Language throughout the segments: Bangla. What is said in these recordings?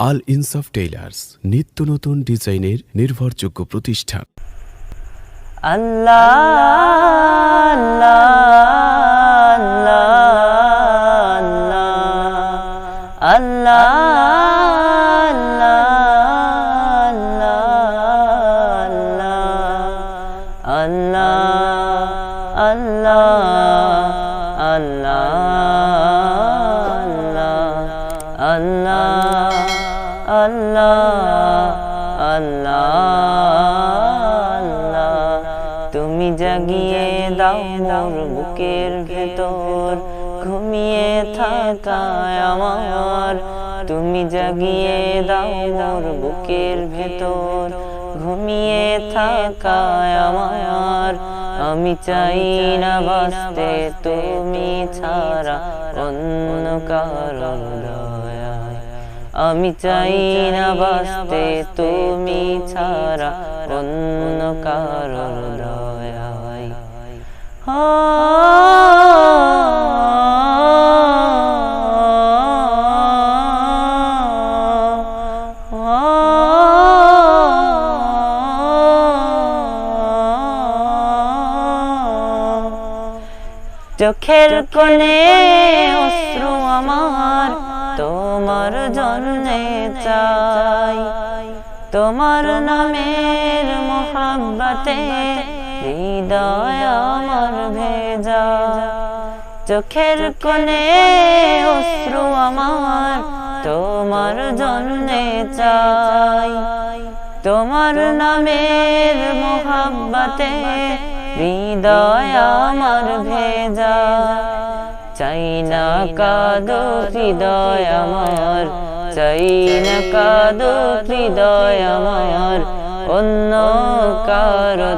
আল ইনসাফ টেইলার্স নিত্য নতুন ডিজাইনের নির্ভরযোগ্য প্রতিষ্ঠান আল্লাহ আল্লাহ আল্লাহ আল্লাহ আল্লাহ আল্লাহ তুমি জাগিয়ে দাও মোর বুকের ভেতর, ঘুমিয়ে থাকায় আমার। তুমি জাগিয়ে দাও মোর বুকের ভেতর, ঘুমিয়ে থাকায় আমার। আমি চাই না বাঁচতে তুমি ছাড়া অন্য কারণ আমি চাই না বাঁচতে তুমি ছাড়া অন্য কারণ দয়ায়। চোখের কোণে অশ্রু আমার তোমার জন্যে চাই। তোমার নামের মোহাব্বতে হৃদয় আমার ভেজা। চোখের কোণে অশ্রু আমার তোমার জন্যে চাই। তোমার নামের মোহাব্বতে হৃদয় আমার ভেজা। চাই না কাদো হৃদয় আমার চাই না কাদো হৃদয় আমার অন্য কারও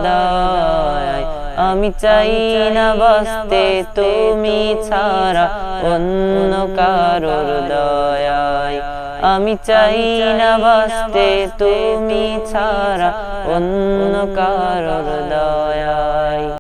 আমি চাই না বাঁচতে তুমি ছাড়া অন্য কারোর দয়ায় আমি চাই না বাঁচতে তুমি ছাড়া অন্য কারোর দয়ায়